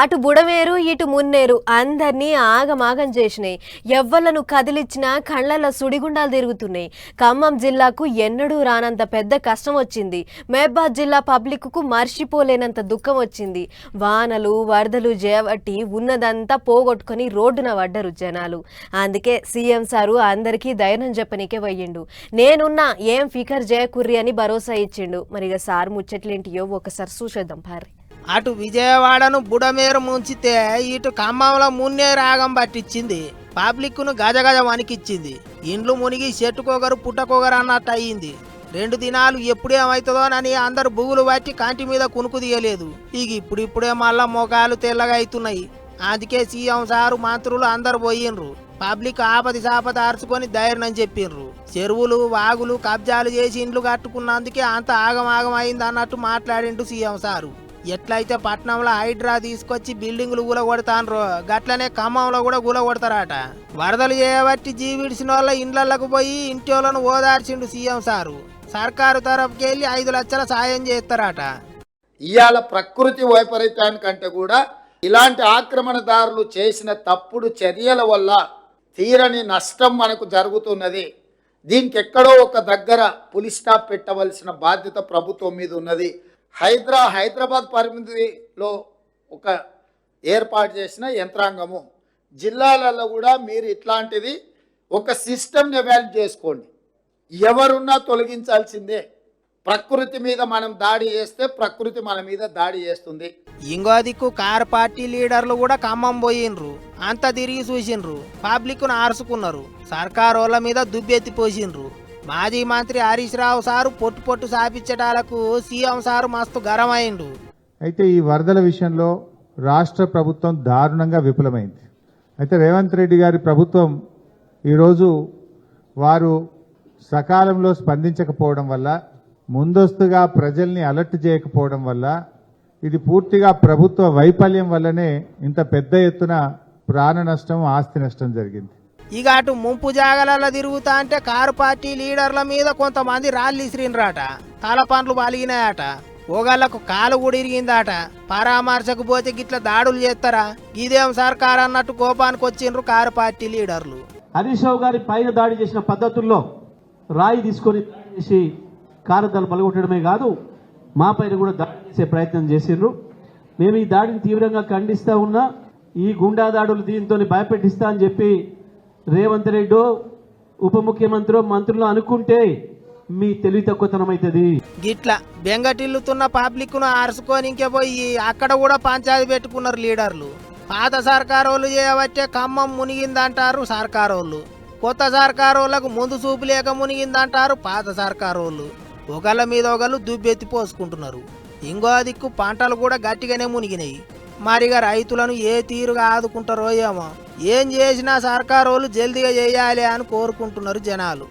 అటు బుడమేరు ఇటు మున్నేరు అందరినీ ఆగమాగం చేసినాయి. ఎవ్వలను కదిలిచ్చినా కళ్ళల్లో సుడిగుండాలు తిరుగుతున్నాయి. ఖమ్మం జిల్లాకు ఎన్నడూ రానంత పెద్ద కష్టం వచ్చింది. మహబాద్ జిల్లా పబ్లిక్కు మర్చిపోలేనంత దుఃఖం వచ్చింది. వానలు వరదలు చేపట్టి ఉన్నదంతా పోగొట్టుకొని రోడ్డున పడ్డరు జనాలు. అందుకే సీఎం సారు అందరికీ ధైర్యం చెప్పనికే పోయిండు. నేనున్నా ఏం ఫికర్ జయకుర్రి అని భరోసా ఇచ్చిండు. మరి ఇక సార్ ముచ్చట్లేంటియో ఒకసారి చూసేద్దాం పారి. అటు విజయవాడను బుడమేరు ముంచితే ఇటు ఖమ్మంలో మున్నే రాగం పట్టించింది. పబ్లిక్ను గజగజ వణికిచ్చింది. ఇండ్లు మునిగి చెట్టుకోగరు పుట్టకోగరు అన్నట్టు అయ్యింది. రెండు దినాలు ఎప్పుడేమవుతుందోనని అందరు బుగులు పట్టి కంటి మీద కునుకు తీయలేదు. ఇక ఇప్పుడిప్పుడే మళ్ళా మొఖాలు తెల్లగా అవుతున్నాయి. అందుకే సీఎం సారు మంత్రులు అందరు పోయిండ్రు పబ్లిక్ ఆపది సాపద అరుచుకొని ధైర్యం చెప్పిండ్రు చెరువులు వాగులు కబ్జాలు చేసి ఇండ్లు కట్టుకున్నందుకే అంత ఆగమాగం అయింది అన్నట్టు మాట్లాడిండు సీఎం సారు. ఎట్లయితే పట్నంలో హైడ్రా తీసుకొచ్చి బిల్డింగులు కూలగొడతాన్రో గట్లనే ఖమ్మంలో కూడా కూలగొడతారట వరదలు చేయబట్టి జీవిడిసిన వాళ్ళ ఇండ్లకు పోయి ఇంటి వాళ్ళను ఓదార్చిండు సీఎం సారు. సర్కారు తరఫుకెళ్ళి ఐదు లక్షల సాయం చేస్తారట. ఇవాళ ప్రకృతి వైపరీత్యానికంటే కూడా ఇలాంటి ఆక్రమణదారులు చేసిన తప్పుడు చర్యల వల్ల తీరని నష్టం మనకు జరుగుతున్నది. దీనికి ఎక్కడో ఒక దగ్గర పులి స్టాప్ పెట్టవలసిన బాధ్యత ప్రభుత్వం మీద ఉన్నది. హైదరా హైదరాబాద్ పరిమితిలో ఒక ఏర్పాటు చేసిన యంత్రాంగము. జిల్లాలలో కూడా మీరు ఇట్లాంటిది ఒక సిస్టమ్ని ఎవాల్వ్ చేసుకోండి. ఎవరున్నా తొలగించాల్సిందే. ప్రకృతి మీద మనం దాడి చేస్తే ప్రకృతి మన మీద దాడి చేస్తుంది. ఇంకో దిక్కు కార్ పార్టీ లీడర్లు కూడా ఖమ్మం పోయిండ్రు అంతా తిరిగి చూసిండ్రు. పబ్లిక్ను ఆరుసుకున్నారు సర్కారు వాళ్ళ మీద దుబ్బెత్తి పోసిండ్రు మాజీ మంత్రి హరీష్ రావు సారు పొట్టు పొట్టు సాపించటాలకు సీఎం సారు మస్తు గరమైండు అయితే ఈ వరదల విషయంలో రాష్ట్ర ప్రభుత్వం దారుణంగా విఫలమైంది. అయితే రేవంత్ రెడ్డి గారి ప్రభుత్వం ఈరోజు వారు సకాలంలో స్పందించకపోవడం వల్ల ముందస్తుగా ప్రజల్ని అలర్ట్ చేయకపోవడం వల్ల ఇది పూర్తిగా ప్రభుత్వ వైఫల్యం వల్లనే ఇంత పెద్ద ఎత్తున ప్రాణ నష్టం ఆస్తి నష్టం జరిగింది. ఇక అటు ముంపు జాగలలో తిరుగుతా అంటే కారు పార్టీ లీడర్ల మీద కొంతమంది రాళ్ళు ఇసిరిండ్రాట తల పండ్లు పలిగినాయట. ఒకళ్ళకు కాలు కూడా ఇరిగిందట. పరామర్శకు పోతే గిట్ల దాడులు చేస్తారా? ఇదేం సర్కార్ అన్నట్టు కోపానికి వచ్చిండ్రు కారు పార్టీ లీడర్లు. హరీష్ రావు గారి పైన దాడి చేసిన పద్ధతుల్లో రాయి తీసుకొని చేసి కారతలు పలగొట్టడమే కాదు మా పైన కూడా దాడి చేసే ప్రయత్నం చేసిండ్రు. మేము ఈ దాడిని తీవ్రంగా ఖండిస్తూ ఉన్నా ఈ గుండా దాడులు దీంతో భయపెట్టిస్తా అని చెప్పి రేవంత్ రెడ్డి ఉప ముఖ్యమంత్రి మంత్రులు అనుకుంటే మీ తెలివి తక్కువతనం అవుతుంది. గిట్ల బెంగటిల్లుతున్న పబ్లిక్ను ఆరుసుకొని ఇంకే పోయి అక్కడ కూడా పంచాయతీ పెట్టుకున్నారు లీడర్లు. పాత సర్కారోళ్ళు చేయబట్టే ఖమ్మం మునిగిందంటారు సర్కారోళ్ళు. కొత్త సర్కారోళ్ళకు ముందు చూపు లేక మునిగిందంటారు పాత సర్కారోళ్ళు. ఒకళ్ళ మీద ఒకళ్ళు దుబ్బెత్తి పోసుకుంటున్నారు. ఇంకో దిక్కు పంటలు కూడా గట్టిగానే మునిగినాయి. మరిగా రైతులను ఏ తీరుగా ఆదుకుంటారో ఏమో. ఏం చేసినా సర్కారోళ్ళు జల్దిగా చేయాలి అని కోరుకుంటున్నారు జనాలు.